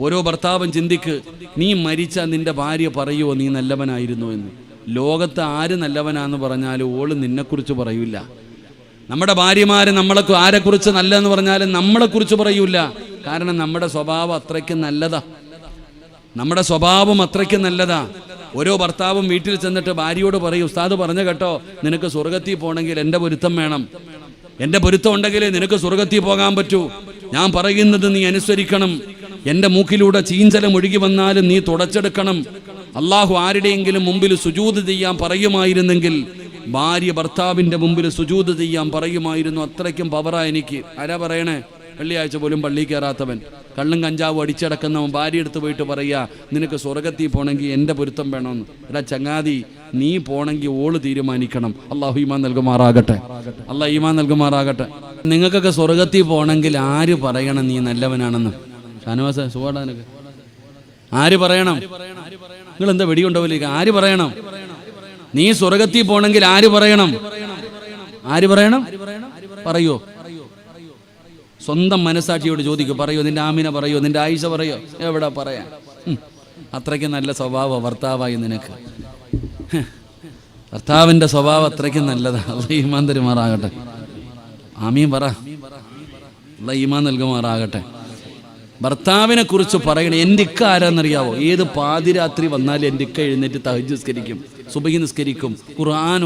ഓരോ ഭർത്താവും ചിന്തിക്ക് നീ മരിച്ച നിന്റെ ഭാര്യ പറയുമോ നീ നല്ലവനായിരുന്നു എന്ന്? ലോകത്ത് ആര് നല്ലവനാന്ന് പറഞ്ഞാലും ഓൾ നിന്നെക്കുറിച്ച് പറയൂല. നമ്മുടെ ഭാര്യമാര് നമ്മളെ ആരെക്കുറിച്ച് നല്ലതെന്ന് പറഞ്ഞാലും നമ്മളെക്കുറിച്ച് പറയൂല. കാരണം നമ്മുടെ സ്വഭാവം അത്രയ്ക്ക് നല്ലതാ. നമ്മുടെ സ്വഭാവം അത്രയ്ക്ക് നല്ലതാ. ഓരോ ഭർത്താവും വീട്ടിൽ ചെന്നിട്ട് ഭാര്യയോട് പറയും ഉസ്താദ് പറഞ്ഞു കേട്ടോ നിനക്ക് സ്വർഗത്തിൽ പോകണമെങ്കിൽ എന്റെ പൊരുത്തം വേണം. എന്റെ പൊരുത്തം ഉണ്ടെങ്കിലേ നിനക്ക് സ്വർഗത്തിൽ പോകാൻ പറ്റൂ. ഞാൻ പറയുന്നത് നീ അനുസരിക്കണം. എന്റെ മൂക്കിലൂടെ ചീഞ്ചലം ഒഴുകി വന്നാലും നീ തുടച്ചെടുക്കണം. അള്ളാഹു ആരുടെയെങ്കിലും മുമ്പിൽ സുജൂത് ചെയ്യാൻ പറയുമായിരുന്നെങ്കിൽ ഭാര്യ ഭർത്താവിന്റെ മുമ്പിൽ സുജൂത് ചെയ്യാൻ പറയുമായിരുന്നു. അത്രയ്ക്കും പവറാ എനിക്ക്. ആരാ പറയണേ? വെള്ളിയാഴ്ച പോലും പള്ളി കയറാത്തവൻ. കള്ളും കഞ്ചാവും അടിച്ചടക്കുന്നവൻ ഭാര്യ എടുത്ത് പോയിട്ട് പറയുക നിനക്ക് സ്വർഗത്തിൽ പോകണമെങ്കിൽ എന്റെ പൊരുത്തം വേണമെന്ന്. എടാ ചങ്ങാതി നീ പോണെങ്കിൽ ഓൾ തീരുമാനിക്കണം. അള്ളാഹു ഈമാൻ നൽകുമാറാകട്ടെ. അള്ളാഹ് ഈമാൻ നൽകുമാറാകട്ടെ. നിങ്ങൾക്കൊക്കെ സ്വർഗത്തിൽ പോകണമെങ്കിൽ ആര് പറയണം നീ നല്ലവനാണെന്ന്? ഷാനവാസ സുഖമാണ് ആര് പറയണം? നിങ്ങൾ എന്താ വെടിയുണ്ടാവില്ല ആര് പറയണം? നീ സ്വർഗത്തിൽ പോണെങ്കിൽ ആര് പറയണം? ആര് പറയണം? പറയോ? സ്വന്തം മനസ്സാക്ഷിയോട് ചോദിക്കൂ. പറയോ? നിന്റെ ആമിന പറയോ? നിന്റെ ആയിഷ പറയോ? എവിടെ പറയാ. അത്രയ്ക്ക് നല്ല സ്വഭാവ ഭർത്താവായി നിനക്ക്. ഭർത്താവിന്റെ സ്വഭാവം അത്രയ്ക്ക് നല്ലതാ. അല്ല ഈമാൻ തരുമാറാകട്ടെ. ആമീൻ പറ. അല്ല ഈമാൻ നൽകുമാറാകട്ടെ. ഭർത്താവിനെ കുറിച്ച് പറയണേ എന്റെ ഇക്ക ആരാന്നറിയാവോ? ഏത് പാതിരാത്രി വന്നാലും എന്റെ ഇക്ക എഴുന്നേറ്റ് തഹജ് നിസ്കരിക്കും സുബഹി നിസ്കരിക്കും ഖുർആൻ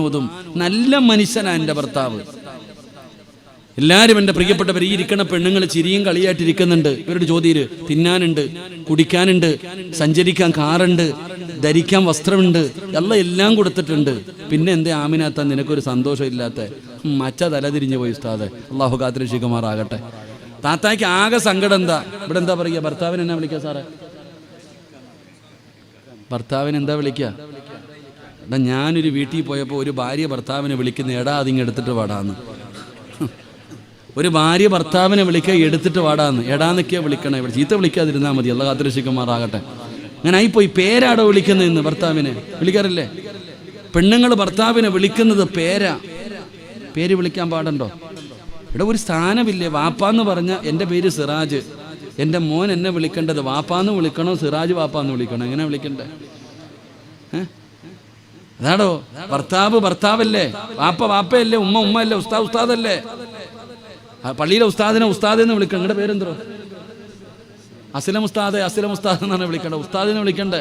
നല്ല മനുഷ്യനാ എന്റെ ഭർത്താവ്. എല്ലാവരും എന്റെ പ്രിയപ്പെട്ടവർ ഈ ഇരിക്കണ പെണ്ണുങ്ങൾ ചിരിയും കളിയായിട്ടിരിക്കുന്നുണ്ട്. ഇവരുടെ ചോദ്യം തിന്നാനുണ്ട് കുടിക്കാനുണ്ട് സഞ്ചരിക്കാൻ കാറുണ്ട് ധരിക്കാൻ വസ്ത്രമുണ്ട് എല്ലാം എല്ലാം കൊടുത്തിട്ടുണ്ട്. പിന്നെ എന്തേ ആമിനാത്ത നിനക്കൊരു സന്തോഷമില്ലാത്ത? ഇല്ലാത്ത മച്ച തലതിരിഞ്ഞു പോയി ഉസ്താദ്. അള്ളാഹു കാത്തിരക്ഷിക്കുമാറാകട്ടെ. താത്തായ്ക്ക് ആകെ സങ്കടം എന്താ? ഇവിടെ എന്താ പറയുക? ഭർത്താവിന് എന്നാ വിളിക്കുക സാറേ? ഭർത്താവിന് എന്താ വിളിക്കുക? എടാ ഞാനൊരു വീട്ടിൽ പോയപ്പോൾ ഒരു ഭാര്യ ഭർത്താവിനെ വിളിക്കുന്ന എടാ അതിങ്ങ് എടുത്തിട്ട് വാടാന്ന്. ഒരു ഭാര്യ ഭർത്താവിനെ വിളിക്കുക എടുത്തിട്ട് വാടാന്ന്. എടാന്നൊക്കെയാ വിളിക്കണേ. ഇവിടെ ചീത്ത വിളിക്കാതിരുന്നാൽ മതി. അല്ല കാത്തിരക്ഷിക്കുമാറാകട്ടെ അങ്ങനെ പോയി പേരാടോ വിളിക്കുന്നത് ഇന്ന് ഭർത്താവിനെ? വിളിക്കാറില്ലേ? പെണ്ണുങ്ങൾ ഭർത്താവിനെ വിളിക്കുന്നത് പേരാ. പേര് വിളിക്കാൻ പാടുണ്ടോ? ഇവിടെ ഒരു സ്ഥാനമില്ലേ? വാപ്പാന്ന് പറഞ്ഞ എന്റെ പേര് സിറാജ്. എന്റെ മോൻ എന്നെ വിളിക്കേണ്ടത് വാപ്പാന്ന് വിളിക്കണോ സിറാജ് വാപ്പാന്ന് വിളിക്കണോ? എങ്ങനെ വിളിക്കണ്ടേ? അതാടോ ഭർത്താവ് ഭർത്താവല്ലേ? വാപ്പ വാപ്പയല്ലേ? ഉമ്മ ഉമ്മ അല്ലേ ഉസ്താദ് ഉസ്താദല്ലേ പള്ളിയിലെ ഉസ്താദിനെ ഉസ്താദ് എന്ന് വിളിക്കണം. നിങ്ങളുടെ പേരെന്തോ? അസ്ലം ഉസ്താദ് അസ്ലം ഉസ്താദ് എന്നാണ് വിളിക്കേണ്ടത്. ഉസ്താദിനെ വിളിക്കണ്ടേ?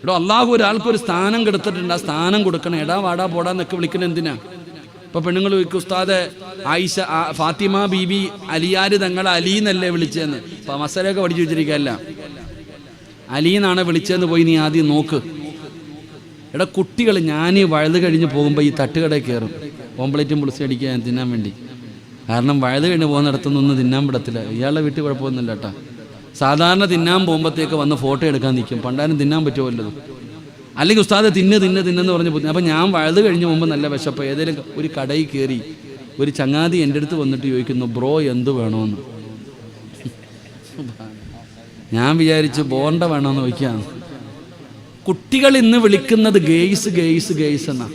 ഇവിടെ അള്ളാഹു ഒരാൾക്ക് ഒരു സ്ഥാനം കൊടുത്തിട്ടുണ്ട്. ആ സ്ഥാനം കൊടുക്കണം. എടാ വാടാ പോടാ എന്നൊക്കെ എന്തിനാ? ഇപ്പൊ പെണ്ണുങ്ങൾ ചോദിക്കും ഉസ്താദ് ആയിഷ ഫാത്തിമ ബീബി അലിയാര് തങ്ങളെ അലീന്നല്ലേ വിളിച്ചതെന്ന് അപ്പൊ മസലൊക്കെ പഠിച്ചു വെച്ചിരിക്കല്ല അലീന്നാണ് വിളിച്ചതെന്ന് പോയി നീ ആദ്യം നോക്ക്. എടാ കുട്ടികൾ ഞാൻ വഴുത് കഴിഞ്ഞ് പോകുമ്പോൾ ഈ തട്ടുകടയിൽ കയറും. ഓംപ്ലേറ്റും പുളിസി അടിക്കാൻ തിന്നാൻ വേണ്ടി. കാരണം വഴുത് കഴിഞ്ഞ് പോകുന്നിടത്തൊന്നും തിന്നാൻ വിടത്തില്ല. ഇയാളുടെ വീട്ടിൽ കുഴപ്പമൊന്നുമില്ല കേട്ടാ. സാധാരണ തിന്നാൻ പോകുമ്പോഴത്തേക്ക് വന്ന് ഫോട്ടോ എടുക്കാൻ നിൽക്കും. പണ്ടാരും തിന്നാൻ പറ്റുമല്ലോ. അല്ലെങ്കിൽ ഉസ്താദ് തിന്ന് തിന്ന് തിന്നെന്ന് പറഞ്ഞ് പോയി. അപ്പം ഞാൻ വഴുത് കഴിഞ്ഞ് മുമ്പ് നല്ല വിശപ്പ്. ഏതെങ്കിലും ഒരു കടയിൽ കയറി ഒരു ചങ്ങാതി എന്റെ അടുത്ത് വന്നിട്ട് ചോദിക്കുന്നു ബ്രോ എന്ത് വേണമെന്ന് ഞാൻ വിചാരിച്ചു ബോണ്ട വേണമെന്ന് ചോദിക്കാം കുട്ടികൾ ഇന്ന് വിളിക്കുന്നത് ഗെയ്സ് ഗെയ്സ് ഗെയ്സ് എന്നാ.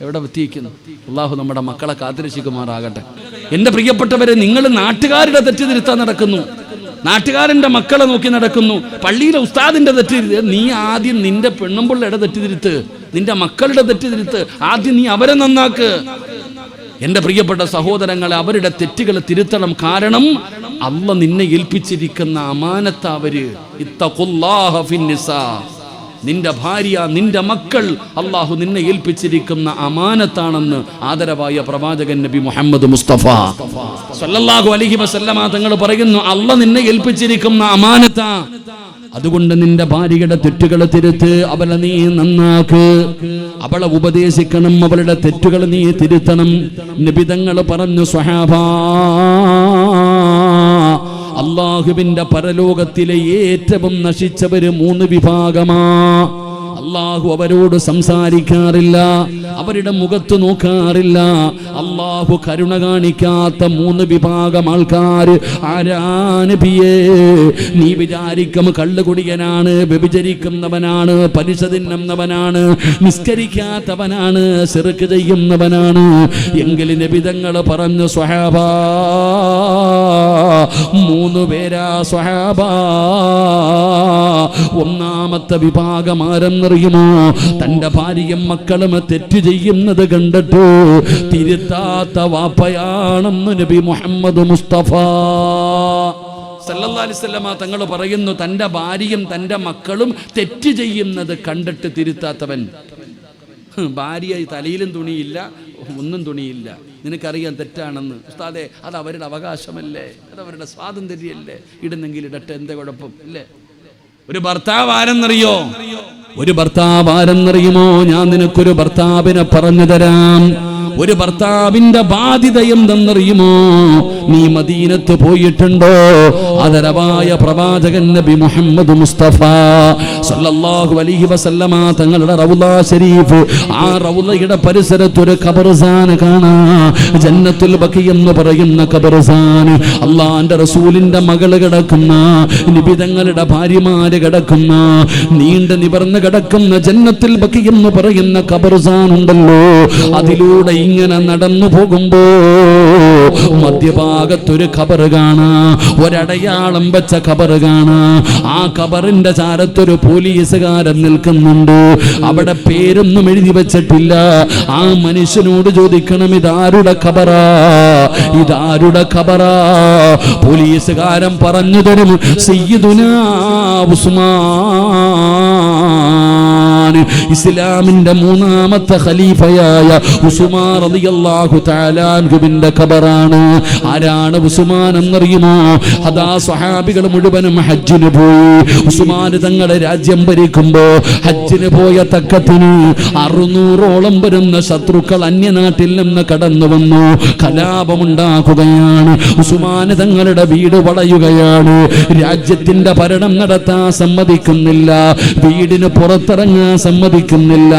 എവിടെ എത്തിയിരിക്കുന്നു? അള്ളാഹു നമ്മുടെ മക്കളെ കാത്തിരക്ഷിക്കുമാറാകട്ടെ. എന്റെ പ്രിയപ്പെട്ടവരെ നിങ്ങൾ നാട്ടുകാരുടെ തെറ്റ് തിരുത്താൻ നടക്കുന്നു. നാട്ടുകാരന്റെ മക്കളെ നോക്കി നടക്കുന്നു. പള്ളിയിലെ ഉസ്താദിന്റെ തെറ്റിതിരുത്ത്. നീ ആദ്യം നിന്റെ പെണ്ണുമ്പിള്ളയുടെ തെറ്റിതിരുത്ത്. നിന്റെ മക്കളുടെ തെറ്റിതിരുത്ത്. ആദ്യം നീ അവരെ നന്നാക്ക്. എന്റെ പ്രിയപ്പെട്ട സഹോദരങ്ങളെ അവരുടെ തെറ്റുകൾ തിരുത്തണം കാരണം അല്ല നിന്നെ ഏൽപ്പിച്ചിരിക്കുന്ന അമാനത്ത അവർ. ഇത്തഖുല്ലാഹ ഫിന്നിസാ. നിന്റെ ഭാര്യ നിന്റെ മക്കൾ അള്ളാഹു നിന്നെ ഏൽപ്പിച്ചിരിക്കുന്ന അമാനത്താണെന്ന് ആദരവായ പ്രവാചകൻ നബി മുഹമ്മദ് മുസ്തഫ. സല്ലല്ലാഹു അലൈഹി വസല്ലമ തങ്ങൾ പറയുന്നു അള്ള നിന്നെ ഏൽപ്പിച്ചിരിക്കുന്ന അമാനത്ത. അതുകൊണ്ട് നിന്റെ ഭാര്യയുടെ തെറ്റുകൾ തിരുത്ത് അവളെ നീ നന്നാക്ക്. അവളെ ഉപദേശിക്കണം അവളുടെ തെറ്റുകൾ നീ തിരുത്തണം. നിബിതങ്ങൾ പറഞ്ഞു സ്വഹാബാ അള്ളാഹുവിന്റെ പരലോകത്തിലെ ഏറ്റവും നശിച്ചവര് മൂന്ന് വിഭാഗമാ. അള്ളാഹു അവരോട് സംസാരിക്കാറില്ല അവരുടെ മുഖത്ത് നോക്കാറില്ല. അള്ളാഹു കരുണ കാണിക്കാത്ത മൂന്ന് വിഭാഗം ആൾക്കാർ ആരാനബിയേ നീ വിചാരിക്കും കള്ളുകുടിയനാണ് വ്യഭിചരിക്കുന്നവനാണ് പലിശ തിന്നുന്നവനാണ് നിസ്കരിക്കാത്തവനാണ് ചെറുക്ക് ചെയ്യുന്നവനാണ്. എങ്കിലും വിധങ്ങൾ പറഞ്ഞു സ്വഹാബാ മൂന്ന് പേരാ സ്വഹാബ. ഒന്നാമത്തെ വിഭാഗം ആരെന്നറിയുമോ? തന്റെ ഭാര്യയും മക്കളും തെറ്റ് ചെയ്യുന്നത് കണ്ടിട്ട് തിരുത്താത്ത വാപ്പയാണെന്ന് നബി മുഹമ്മദ് മുസ്തഫ. വസല്ലമ തങ്ങൾ പറയുന്നു തന്റെ ഭാര്യയും തന്റെ മക്കളും തെറ്റ് ചെയ്യുന്നത് കണ്ടിട്ട് തിരുത്താത്തവൻ. ഭാര്യ തലയിലും തുണിയില്ല ഒന്നും തുണിയില്ല. നിനക്കറിയാൻ തെറ്റാണെന്ന്. ഉസ്താദെ അത് അവരുടെ അവകാശമല്ലേ? അത് അവരുടെ സ്വാതന്ത്ര്യമല്ലേ ഇടുന്നെങ്കിൽ ഇടട്ടെ എന്താ കുഴപ്പം? അല്ലേ ഒരു ഭർത്താവ് ആരെന്നറിയോ? ഒരു ഭർത്താവ് ആരെന്നറിയുമോ? ഞാൻ നിനക്കൊരു ഭർത്താവിനെ പറഞ്ഞു തരാം. ഒരു ഭർത്താവിന്റെ ബാധ്യത എന്തെന്നറിയുമോ? നീ മദീനത്ത് പോയിട്ടുണ്ടോ? അതരവായ പ്രവാചകൻ നബി മുഹമ്മദ് മുസ്തഫ സല്ലല്ലാഹു അലൈഹി വസല്ലമ തങ്ങളുടെ റൗള ശരീഫ് ആ റൗളയുടെ പരിസരത്ത് ഒരു ഖബർസാൻ കാണാ. ജന്നത്തുൽ ബഖി എന്ന് പറയുന്ന ഖബർസാൻ അള്ളാന്റെ റസൂലിന്റെ മകൾ കിടക്കുന്ന നിബിതങ്ങളുടെ ഭാര്യമാര് കിടക്കുന്ന നീണ്ട നിവർന്ന് കിടക്കുന്ന ജന്നത്തുൽ ബഖി എന്ന് പറയുന്ന ഖബർസാൻ ഉണ്ടല്ലോ. അതിലൂടെ ഇങ്ങനെ നടന്നു പോകുമ്പോ മധ്യഭാഗത്തൊരു ഖബർ കാണാ. ഒരടയാളം വെച്ച ഖബർ കാണാ. ആ ഖബറിന്റെ ചാരത്തൊരു പോലീസുകാരൻ നിൽക്കുന്നുണ്ട്. അവിടെ പേരൊന്നും എഴുതി വെച്ചിട്ടില്ല. ആ മനുഷ്യനോട് ചോദിക്കണം ഇതാരുടെ ഖബറാ? ഇതാരുടെ ഖബറാ? പോലീസുകാരൻ പറഞ്ഞു തരും ഉസ്മാൻ ഇസ്ലാമിന്റെ മൂന്നാമത്തെ ഖലീഫയായ ഉസ്മാൻ റളിയല്ലാഹു തആല അൻഹുവിന്റെ ഖബറാണ്. ആരാണ് ഉസ്മാൻ എന്നറിയുമോ? അതാ സ്വഹാബികൾ മുഴുവനും ഹജ്ജിന് പോയി. ഉസുമാൻ തങ്ങളെ രാജ്യം ഭരിക്കുമ്പോ ഹജ്ജിന് പോയ തക്കത്തിന് അറുന്നൂറോളം വരുന്ന ശത്രുക്കൾ അന്യനാട്ടിൽ നിന്ന് കടന്നു വന്നു. കലാപമുണ്ടാക്കുകയാണ്. ഉസുമാൻ തങ്ങളുടെ വീട് വളയുകയാണ്. രാജ്യത്തിന്റെ ഭരണം നടത്താൻ സമ്മതിക്കുന്നില്ല. വീടിന് പുറത്തിറങ്ങാൻ സമ്മതിക്കുന്നില്ല.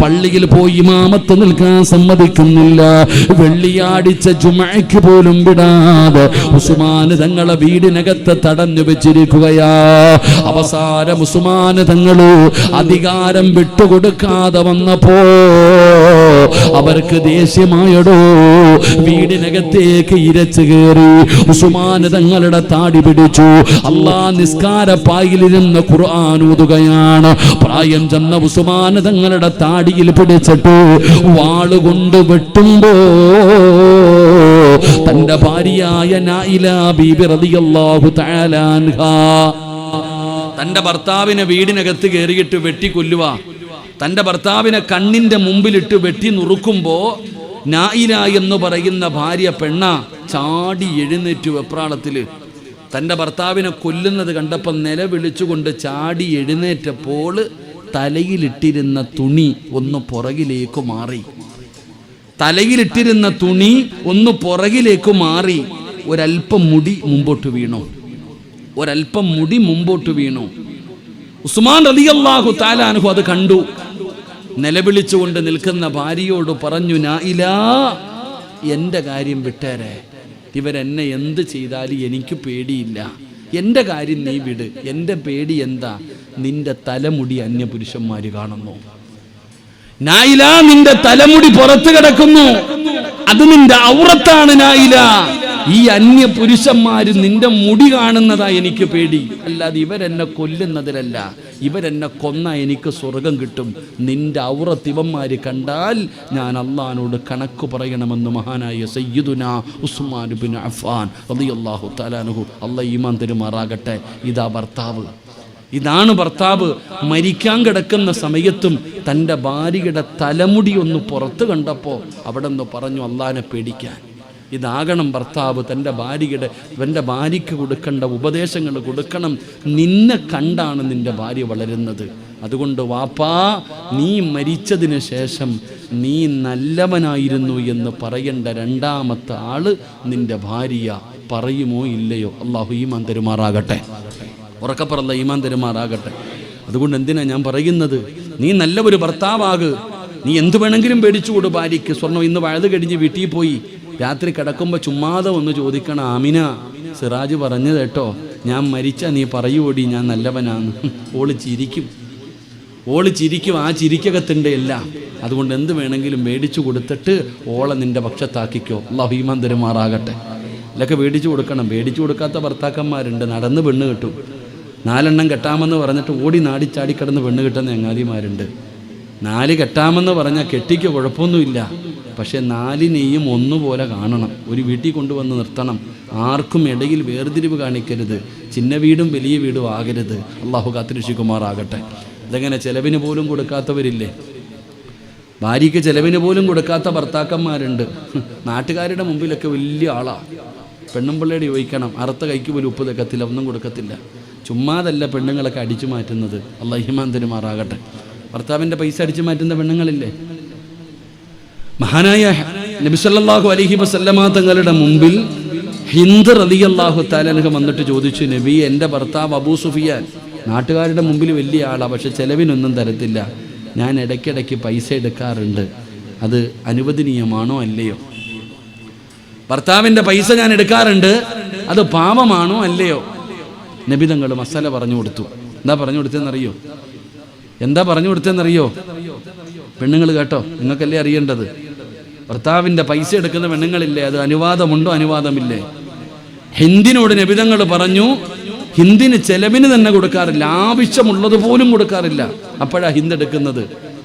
പള്ളിയിൽ പോയി ഇമാമത്ത് നിൽക്കാൻ സമ്മതിക്കുന്നില്ല. വെള്ളിയാടിച്ച ജുമയ്ക്ക് പോലും വിടാതെ ഉസുമാന് തങ്ങളെ വീടിനകത്ത് തടഞ്ഞു വെച്ചിരിക്കുകയാ. അവസാനം ഉസുമാന് തങ്ങൾ അധികാരം വിട്ടുകൊടുക്കാതെ വന്നപ്പോ അവർക്ക് ദേഷ്യമായടോ വീടിനകത്തേക്ക് ഇരച്ചു കയറി ഉസുമാന് തങ്ങളുടെ താടി പിടിച്ചു. അള്ളാ നിസ്കാര പായിലിരുന്ന് ഊതുകയാണ് പ്രായം ചെന്ന ഉസ്മാന് തങ്ങളുടെ താടിയിൽ പിടിച്ചിട്ട് വാളുകൊണ്ട് വെട്ടുമ്പോ തന്റെ ഭാര്യയായ നായില ബീബി റളിയല്ലാഹു തആല അൻഹാ. തന്റെ ഭർത്താവിനെ വീടിനകത്ത് കയറിയിട്ട് വെട്ടി കൊല്ലുക തന്റെ ഭർത്താവിനെ കണ്ണിന്റെ മുമ്പിലിട്ട് വെട്ടി നുറുക്കുമ്പോ നായില എന്ന് പറയുന്ന ഭാര്യ പെണ്ണ ചാടി എഴുന്നേറ്റു വെപ്രാളത്തിൽ. തന്റെ ഭർത്താവിനെ കൊല്ലുന്നത് കണ്ടപ്പോൾ നിലവിളിച്ചുകൊണ്ട് ചാടി എഴുന്നേറ്റപ്പോൾ തലയിലിട്ടിരുന്ന തുണി ഒന്ന് പുറകിലേക്ക് മാറി. തലയിലിട്ടിരുന്ന തുണി ഒന്ന് പുറകിലേക്ക് മാറി. ഒരല്പം മുടി മുമ്പോട്ട് വീണു. ഒരല്പം മുടി മുമ്പോട്ട് വീണു. ഉസ്മാൻ റളിയല്ലാഹു താലാനുഹു അത് കണ്ടു. നിലവിളിച്ചുകൊണ്ട് നിൽക്കുന്ന ഭാര്യയോട് പറഞ്ഞു നായിലാ എന്റെ കാര്യം വിട്ടേരെ. ഇവരെന്നെ എന്ത് ചെയ്താലും എനിക്ക് പേടിയില്ല. എന്റെ കാര്യം നീ വിട്. എന്റെ പേടി എന്താ? നിന്റെ തലമുടി അന്യപുരുഷന്മാര് കാണുന്നു. നായില നിന്റെ തലമുടി പുറത്തു കിടക്കുന്നു. അത് നിന്റെ ഔറത്താണ് നായില. ഈ അന്യ പുരുഷന്മാര് നിന്റെ മുടി കാണുന്നതാ എനിക്ക് പേടി. അല്ലാതെ ഇവരെന്നെ കൊല്ലുന്നതിലല്ല. ഇവരെന്നെ കൊന്ന എനിക്ക് സ്വർഗം കിട്ടും. നിന്റെ ഔറത്ത് ഇവന്മാര് കണ്ടാൽ ഞാൻ അള്ളഹാനോട് കണക്ക് പറയണമെന്ന് മഹാനായ സയ്യിദുന ഉസ്മാൻ ബിൻ അഫാൻ അള്ളാഹു തലാനുഹു അള്ളാഹ് ഈമാൻ തെരുമാറാകട്ടെ. ഇതാ ഭർത്താവ്. ഇതാണ് ഭർത്താവ് മരിക്കാൻ കിടക്കുന്ന സമയത്തും തന്റെ ഭാര്യയുടെ തലമുടി ഒന്ന് പുറത്ത് കണ്ടപ്പോൾ അവിടെ നിന്ന് പറഞ്ഞു അള്ളാനെ പേടിക്കാൻ. ഇതാകണം ഭർത്താവ് തന്റെ ഭാര്യയുടെ തന്റെ ഭാര്യയ്ക്ക് കൊടുക്കേണ്ട ഉപദേശങ്ങൾ കൊടുക്കണം. നിന്നെ കണ്ടാണ് നിന്റെ ഭാര്യ വളരുന്നത്. അതുകൊണ്ട് വാപ്പാ നീ മരിച്ചതിന് ശേഷം നീ നല്ലവനായിരുന്നു എന്ന് പറയേണ്ട രണ്ടാമത്തെ ആൾ നിന്റെ ഭാര്യ. പറയുമോ ഇല്ലയോ? അള്ളാഹു ഈമാൻ തരുമാറാകട്ടെ. ഉറക്കപ്പറല്ല ഈമാൻ തരുമാറാകട്ടെ. അതുകൊണ്ട് എന്തിനാ ഞാൻ പറയുന്നത്? നീ നല്ല ഒരു ഭർത്താവാക്. നീ എന്ത് വേണമെങ്കിലും പേടിച്ചുകൂട് ഭാര്യയ്ക്ക്. സ്വർണം ഇന്ന് വഴുത് കഴിഞ്ഞ് വീട്ടിൽ പോയി. രാത്രി കിടക്കുമ്പോൾ ചുമ്മാതെ ഒന്ന് ചോദിക്കണം ആമിന സിറാജ് പറഞ്ഞത് കേട്ടോ ഞാൻ മരിച്ച നീ പറയൂടി ഞാൻ നല്ലവനാന്ന് ഓൾ ചിരിക്കും. ഓൾ ചിരിക്കും ആ ചിരിക്കകത്തിന്റെ എല്ലാം. അതുകൊണ്ട് എന്ത് വേണമെങ്കിലും മേടിച്ചു കൊടുത്തിട്ട് ഓളെ നിന്റെ പക്ഷത്താക്കിക്കോ. അള്ളാഹു ഈമാൻ ഇതൊക്കെ മേടിച്ചു കൊടുക്കണം. മേടിച്ചു കൊടുക്കാത്ത ഭർത്താക്കന്മാരുണ്ട്. നടന്ന് പെണ്ണ് കിട്ടും. നാലെണ്ണം കെട്ടാമെന്ന് പറഞ്ഞിട്ട് ഓടി നാടിച്ചാടി കിടന്ന് പെണ്ണ് കിട്ടുന്ന ചങ്ങാതിമാരുണ്ട് നാല് കെട്ടാമെന്ന് പറഞ്ഞാൽ കെട്ടിക്ക് കുഴപ്പമൊന്നുമില്ല. പക്ഷേ നാലിനെയും ഒന്നുപോലെ കാണണം. ഒരു വീട്ടിൽ കൊണ്ടുവന്ന് നിർത്തണം. ആർക്കും ഇടയിൽ വേർതിരിവ് കാണിക്കരുത്. ചിന്ന വീടും വലിയ വീടും ആകരുത്. അള്ളാഹു കാത്തിരിശികുമാറാകട്ടെ അതെങ്ങനെ ചെലവിന് പോലും കൊടുക്കാത്തവരില്ലേ? ഭാര്യയ്ക്ക് ചെലവിന് പോലും കൊടുക്കാത്ത ഭർത്താക്കന്മാരുണ്ട്. നാട്ടുകാരുടെ മുമ്പിലൊക്കെ വലിയ ആളാണ് പെണ്ണും പിള്ളേടെ ചോദിക്കണം. അറുത്ത കൈക്ക് പോലും ഉപ്പ് തെക്കത്തില്ല. ഒന്നും കൊടുക്കത്തില്ല. ചുമ്മാതല്ല പെണ്ണുങ്ങളൊക്കെ അടിച്ചു മാറ്റുന്നത്. അള്ളഹിമാന്തരുമാറാകട്ടെ ഭർത്താവിന്റെ പൈസ അടിച്ചു മാറ്റുന്ന പെണ്ണുങ്ങളില്ലേ? മഹാനായ നബിസല്ലാഹു അലഹി വസല്ലമ തങ്ങളുടെ മുമ്പിൽ ഹിന്ദ് അള്ളാഹു താലനഹ വന്നിട്ട് ചോദിച്ചു നബി എന്റെ ഭർത്താവ് അബൂ സുഫിയാൻ നാട്ടുകാരുടെ മുമ്പിൽ വലിയ ആളാണ് പക്ഷെ ചെലവിനൊന്നും തരത്തില്ല. ഞാൻ ഇടയ്ക്കിടയ്ക്ക് പൈസ എടുക്കാറുണ്ട്. അത് അനുവദനീയമാണോ അല്ലയോ? ഭർത്താവിന്റെ പൈസ ഞാൻ എടുക്കാറുണ്ട്. അത് പാപമാണോ അല്ലയോ? നബിതങ്ങൾ മസാല പറഞ്ഞു കൊടുത്തു. എന്താ പറഞ്ഞു കൊടുത്തതെന്നറിയോ? എന്താ പറഞ്ഞു കൊടുത്തതെന്നറിയോ? പെണ്ണുങ്ങൾ കേട്ടോ നിങ്ങൾക്കല്ലേ അറിയേണ്ടത്? ഭർത്താവിന്റെ പൈസ എടുക്കുന്ന പെണ്ണുങ്ങളില്ലേ അത് അനുവാദമുണ്ടോ അനുവാദമില്ലേ? ഹിന്ദിനോട് നബിതങ്ങൾ പറഞ്ഞു ഹിന്ദിന് ചെലവിന് തന്നെ കൊടുക്കാറില്ല ആവശ്യമുള്ളത് പോലും കൊടുക്കാറില്ല. അപ്പോഴാ ഹിന്ദ് എടുക്കുന്നത്.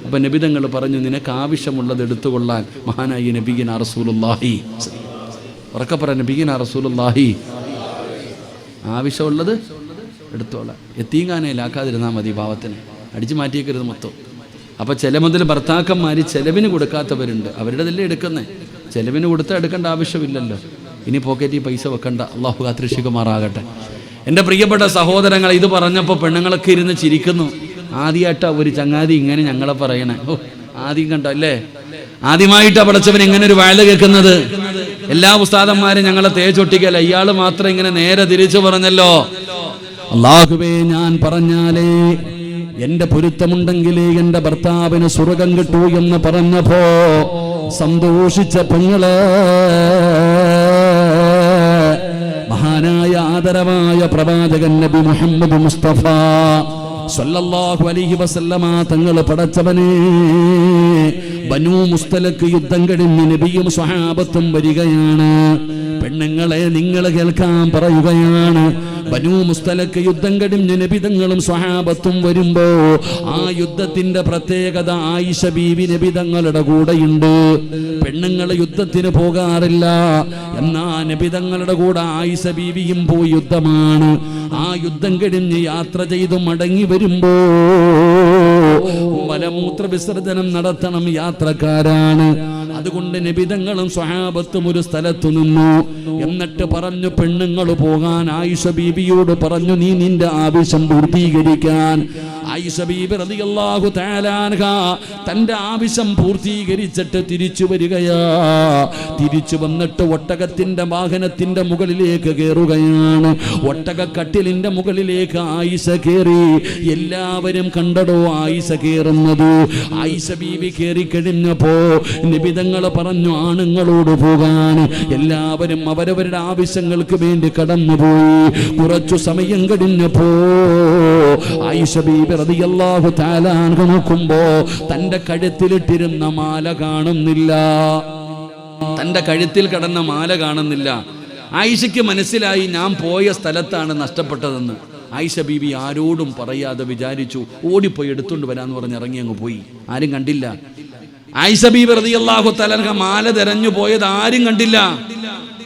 അപ്പൊ നബിതങ്ങൾ പറഞ്ഞു നിനക്ക് ആവശ്യമുള്ളത് എടുത്തുകൊള്ളാൻ മഹാനായി നബിഗിന റസൂലുല്ലാഹി ഉറക്കപ്പറ നബിഗിൻ റസൂലുല്ലാഹി ആവശ്യമുള്ളത് എടുത്തോളാം. എത്തീങ്കാനയിലാക്കാതിരുന്നാൽ മതി പാവത്തിന്. അടിച്ചു മാറ്റിയേക്കരുത് മൊത്തം. അപ്പോൾ ചില മുതൽ ഭർത്താക്കന്മാർ ചിലവിന് കൊടുക്കാത്തവരുണ്ട്. അവരുടെതല്ലേ എടുക്കുന്നേ. ചിലവിന് കൊടുത്താൽ എടുക്കേണ്ട ആവശ്യമില്ലല്ലോ. ഇനി പോക്കറ്റിൽ പൈസ വെക്കണ്ട. അള്ളാഹു കാത്രിഷിക്കുമാറാകട്ടെ എന്റെ പ്രിയപ്പെട്ട സഹോദരങ്ങൾ ഇത് പറഞ്ഞപ്പോൾ പെണ്ണുങ്ങളൊക്കെ ഇരുന്ന് ചിരിക്കുന്നു. ആദ്യമായിട്ടാ ഒരു ചങ്ങാതി ഇങ്ങനെ ഞങ്ങളെ പറയണേ. ഓ ആദ്യം കണ്ടോ അല്ലേ? ആദ്യമായിട്ടാ പഠിച്ചവൻ എങ്ങനെ ഒരു വയല കേൾക്കുന്നത്. എല്ലാ ഉസ്താദന്മാരും ഞങ്ങളെ തേച്ചൊട്ടിക്കല്ല ഇയാൾ മാത്രം ഇങ്ങനെ നേരെ തിരിച്ചു പറഞ്ഞല്ലോ. അള്ളാഹുവേ ഞാൻ പറഞ്ഞാലേ എന്റെ പൊരുത്തമുണ്ടെങ്കിലേ എന്റെ ഭർത്താവിന് സ്വർഗം കിട്ടൂ എന്ന് പറഞ്ഞപ്പോ സന്തോഷിച്ച പെങ്ങൾ മഹാനായ ആദരവായ പ്രവാചകൻ നബി മുഹമ്മദ് മുസ്തഫ സല്ലല്ലാഹു അലൈഹി വസല്ലമ തങ്ങളെ പടച്ചവനെ ബനു മുസ്തലക്ക് യുദ്ധം കഴിഞ്ഞ് നബിയും സ്വഹാബത്തും വരികയാണ്. പെണ്ണുങ്ങളെ നിങ്ങൾ കേൾക്കാൻ പറയുകയാണ്. ബനു മുസ്തലക്ക് യുദ്ധം കഴിഞ്ഞ് നബിതങ്ങളും സ്വഹാബത്തും വരുമ്പോ ആ യുദ്ധത്തിന്റെ പ്രത്യേകത ആയിഷ ബീവി നബിതങ്ങളുടെ കൂടെയുണ്ട്. പെണ്ണുങ്ങൾ യുദ്ധത്തിന് പോകാറില്ല. എന്നാ നബിതങ്ങളുടെ കൂടെ ആയിഷ ബീവിയും പോയി യുദ്ധമാണ്. ആ യുദ്ധം കഴിഞ്ഞ് യാത്ര ചെയ്തു മടങ്ങി വരുമ്പോ മലമൂത്ര വിസർജനം നടത്തണം യാത്രക്കാരാണ്. അതുകൊണ്ട് നിബിതങ്ങളും സ്വഹാബത്തും ഒരു സ്ഥലത്തു നിന്നു. എന്നിട്ട് പറഞ്ഞു പെണ്ണുങ്ങൾ പോകാൻ ആയിഷ ബീബിയോട് പറഞ്ഞു നീ നിന്റെ ആവശ്യം പൂർത്തീകരിക്കാൻ. ആയിഷ ബീബി തന്റെ ആവശ്യം പൂർത്തീകരിച്ചിട്ട് തിരിച്ചു വരികയാ. തിരിച്ചു വന്നിട്ട് ഒട്ടകത്തിന്റെ വാഹനത്തിന്റെ മുകളിലേക്ക് കയറുകയാണ് ഒട്ടകക്കട്ടിലിന്റെ മുകളിലേക്ക് ആയിഷ കയറി എല്ലാവരും കണ്ടടോ ആയിഷ കയറുന്നത് ആയിഷ ബീബി കയറി കഴിഞ്ഞപ്പോ നിബിതങ്ങൾ പറഞ്ഞു ആണുങ്ങളോട് പോകാൻ. എല്ലാവരും അവരവരുടെ ആവശ്യങ്ങൾക്ക് വേണ്ടി കടന്നുപോയി. കുറച്ചു സമയം കഴിഞ്ഞപ്പോ ആയിഷ താലാൻ നോക്കുമ്പോ തന്റെ കഴുത്തിലിട്ടിരുന്ന മാല കാണുന്നില്ല. തന്റെ കഴുത്തിൽ കിടന്ന മാല കാണുന്നില്ല. ആയിഷയ്ക്ക് മനസ്സിലായി ഞാൻ പോയ സ്ഥലത്താണ് നഷ്ടപ്പെട്ടതെന്ന്. ആയിഷ ബീബി ആരോടും പറയാതെ വിചാരിച്ചു ഓടിപ്പോയി എടുത്തുകൊണ്ട് വരാന്ന് പറഞ്ഞ് ഇറങ്ങി അങ്ങ് പോയി. ആരും കണ്ടില്ല. ആയിഷ ബീബി റളിയല്ലാഹു തലൻക മാല തെരഞ്ഞു പോയത് ആരും കണ്ടില്ല.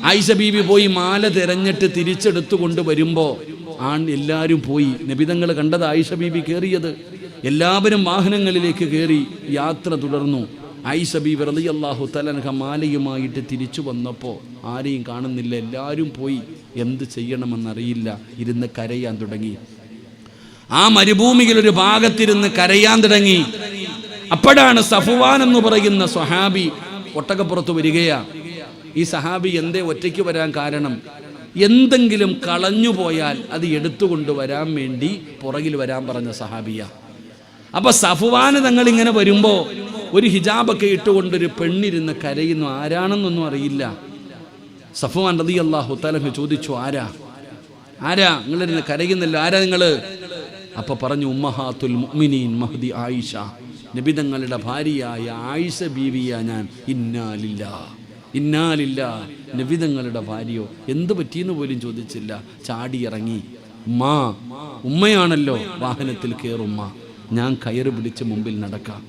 ആയിഷ ബീബി പോയി മാല തെരഞ്ഞിട്ട് തിരിച്ചെടുത്തു കൊണ്ട് വരുമ്പോ ആൺ എല്ലാവരും പോയി. നബിതങ്ങൾ കണ്ടത് ആയിഷ ബീബി കയറിയത് എല്ലാവരും വാഹനങ്ങളിലേക്ക് കയറി യാത്ര തുടർന്നു. ഐഷ ബീബി റളിയല്ലാഹു തലൻഹ മാലയുമായിട്ട് തിരിച്ചു വന്നപ്പോൾ ആരെയും കാണുന്നില്ല. എല്ലാവരും പോയി. എന്ത് ചെയ്യണമെന്നറിയില്ല. ഇരുന്ന് കരയാൻ തുടങ്ങി. ആ മരുഭൂമിയിൽ ഒരു ഭാഗത്തിരുന്ന് കരയാൻ തുടങ്ങി. അപ്പോഴാണ് സഫുവാൻ എന്ന് പറയുന്ന സ്വഹാബി ഒട്ടകപ്പുറത്ത് വരികയാ. ഈ സഹാബി എന്തേ ഒറ്റയ്ക്ക് വരാൻ കാരണം? എന്തെങ്കിലും കളഞ്ഞു പോയാൽ അത് എടുത്തുകൊണ്ട് വരാൻ വേണ്ടി പുറകിൽ വരാൻ പറഞ്ഞ സഹാബിയ. അപ്പൊ സഫുവാന് തങ്ങൾ ഇങ്ങനെ വരുമ്പോ ഒരു ഹിജാബൊക്കെ ഇട്ടുകൊണ്ടൊരു പെണ്ണിരുന്ന് കരയുന്നു. ആരാണെന്നൊന്നും അറിയില്ല. സഫുവാൻ റതി അള്ളാഹു തലഹ് ചോദിച്ചു ആരാ? ആരാ? നിങ്ങളിരുന്ന് കരയുന്നില്ല. ആരാ നിങ്ങൾ? അപ്പൊ പറഞ്ഞു ഉമ്മഹാത്തുൽ മുഅ്മിനീൻ മഹദി ആയിഷ. നബിതങ്ങളുടെ ഭാര്യയായ ആയിഷ ബീവിയ ഞാൻ ഇന്നാലില്ല ഇന്നാലില്ല നബിതങ്ങളുടെ ഭാര്യയോ എന്ത് പറ്റിയെന്ന് പോലും ചോദിച്ചില്ല. ചാടിയിറങ്ങി ഉമ്മാ ഉമ്മയാണല്ലോ. വാഹനത്തിൽ കയറുമ്മ ഞാൻ കയറ് പിടിച്ച് മുമ്പിൽ നടക്കാം.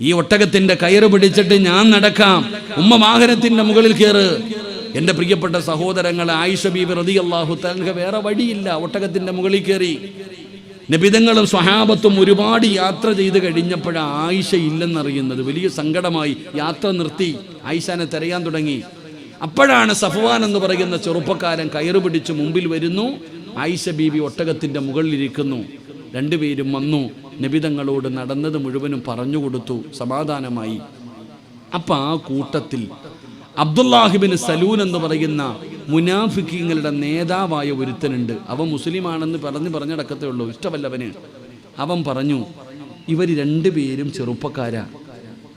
ഈ ഒട്ടകത്തിന്റെ കയറ് പിടിച്ചിട്ട് ഞാൻ നടക്കാം. ഉമ്മ വാഹനത്തിന്റെ മുകളിൽ കയറ്. എന്റെ പ്രിയപ്പെട്ട സഹോദരങ്ങളെ ആയിഷ ബീബി റതി അള്ളാഹു തങ്ങൾക്ക് വേറെ വഴിയില്ല. ഒട്ടകത്തിന്റെ മുകളിൽ കയറി. നബിതങ്ങളും സ്വഹാബത്തും ഒരുപാട് യാത്ര ചെയ്ത് കഴിഞ്ഞപ്പോൾ ആയിഷ ഇല്ലെന്നറിയുന്നത്. വലിയ സങ്കടമായി. യാത്ര നിർത്തി. ആയിഷാനെ തിരയാൻ തുടങ്ങി. അപ്പോഴാണ് സഫവാൻ എന്ന് പറയുന്ന ചെറുപ്പക്കാരൻ കയറു പിടിച്ച് മുമ്പിൽ വരുന്നു. ആയിഷ ബീബി ഒട്ടകത്തിന്റെ മുകളിലിരിക്കുന്നു. രണ്ടുപേരും വന്നു. നബിതങ്ങളോട് നടന്നത് മുഴുവനും പറഞ്ഞു കൊടുത്തു. സമാധാനമായി. അപ്പം ആ കൂട്ടത്തിൽ അബ്ദുല്ലാഹിബിന് സലൂൻ എന്ന് പറയുന്ന മുനാഫിക്കീങ്ങളുടെ നേതാവായ ഒരുത്തനുണ്ട്. അവൻ മുസ്ലിമാണെന്ന് പറഞ്ഞ് പറഞ്ഞടക്കത്തേ ഉള്ളൂ. ഇഷ്ടമല്ലവന് അവൻ പറഞ്ഞു ഇവർ രണ്ടുപേരും ചെറുപ്പക്കാരാ.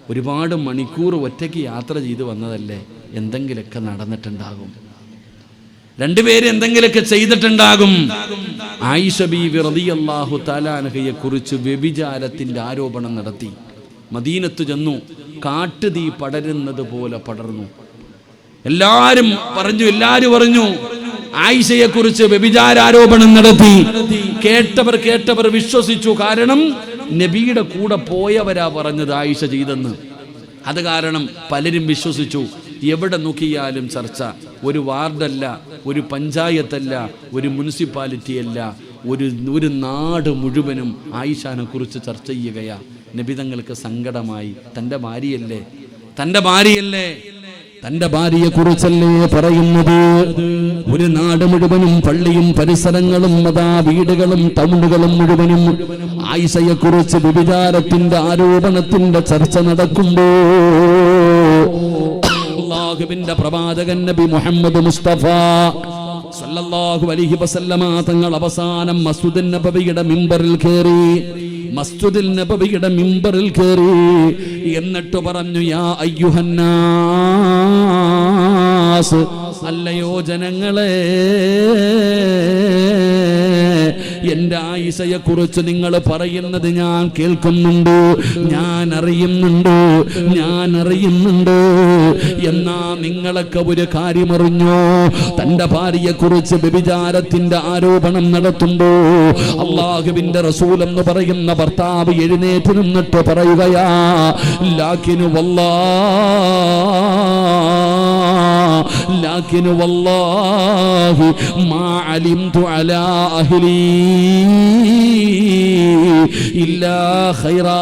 ഒരുപാട് മണിക്കൂർ ഒറ്റയ്ക്ക് യാത്ര ചെയ്ത് വന്നതല്ലേ? എന്തെങ്കിലുമൊക്കെ നടന്നിട്ടുണ്ടാകും. രണ്ടുപേര് എന്തെങ്കിലുമൊക്കെ ചെയ്തിട്ടുണ്ടാകും. ആയിഷ വിറതി റളിയല്ലാഹു താലാനഹയെ കുറിച്ച് വ്യഭിചാരത്തിന്റെ ആരോപണം നടത്തി. മദീനത്തു ചെന്നു. കാട്ടുതീ പടരുന്നത് പോലെ പടർന്നു. എല്ലാരും പറഞ്ഞു എല്ലാരും പറഞ്ഞു ആയിഷയെ കുറിച്ച് വ്യഭിചാരാരോപണം നടത്തി. കേട്ടവർ കേട്ടവർ വിശ്വസിച്ചു. കാരണം നബിയുടെ കൂടെ പോയവരാ പറഞ്ഞത് ആയിഷ ചെയ്തെന്ന്. അത് കാരണം പലരും വിശ്വസിച്ചു. എവിടെ നോക്കിയാലും ചർച്ച. ഒരു വാർഡല്ല ഒരു പഞ്ചായത്തല്ല ഒരു മുനിസിപ്പാലിറ്റി അല്ല ഒരു ഒരു നാട് മുഴുവനും ആയിഷാനെ കുറിച്ച് ചർച്ച ചെയ്യുകയാ. നബിതങ്ങൾക്ക് സങ്കടമായി. തന്റെ ഭാര്യയല്ലേ? തന്റെ ഭാര്യയല്ലേ? തന്റെ ഭാര്യയെ കുറിച്ചല്ലേ പറയുന്നത്? ഒരു നാട് മുഴുവനും പള്ളിയും പരിസരങ്ങളും അതാ വീടുകളും ടൗണുകളും മുഴുവനും ആയിഷയെ കുറിച്ച് വിവിചാരത്തിന്റെ ആരോപണത്തിന്റെ ചർച്ച നടക്കുമ്പോ അള്ളാഹുവിന്റെ പ്രവാചകൻ നബി മുഹമ്മദ് മുസ്തഫ സല്ലല്ലാഹു അലൈഹി വസല്ലമ തങ്ങൾ അവസാനം മസ്ജിദുൻ നബവിയുടെ മിമ്പറിൽ കയറി മസ്ജിദുൽ നബവിയുടെ മിമ്പറിൽ കയറി എന്നിട്ട് പറഞ്ഞു യാ അയ്യുഹന്നാസ് അല്ലയോ ജനങ്ങളെ എന്റെ ആയിഷയെ കുറിച്ച് നിങ്ങൾ പറയുന്നത് ഞാൻ കേൾക്കുന്നുണ്ട് ഞാൻ അറിയുന്നുണ്ട് ഞാൻ അറിയുന്നുണ്ട് എന്നാ നിങ്ങളൊക്കെ ഒരു കാര്യമറിഞ്ഞോ? തന്റെ ഭാര്യയെ കുറിച്ച് വ്യഭിചാരത്തിന്റെ ആരോപണം നടത്തുമ്പോ അള്ളാഹുവിന്റെ റസൂൽ എന്ന് പറയുന്ന ഭർത്താവ് എഴുന്നേറ്റ് നിന്നിട്ട് പറയുകയാ ലാക്കിനു വല്ലാ. لكن والله ما علمت على أهلي إلا خيرا.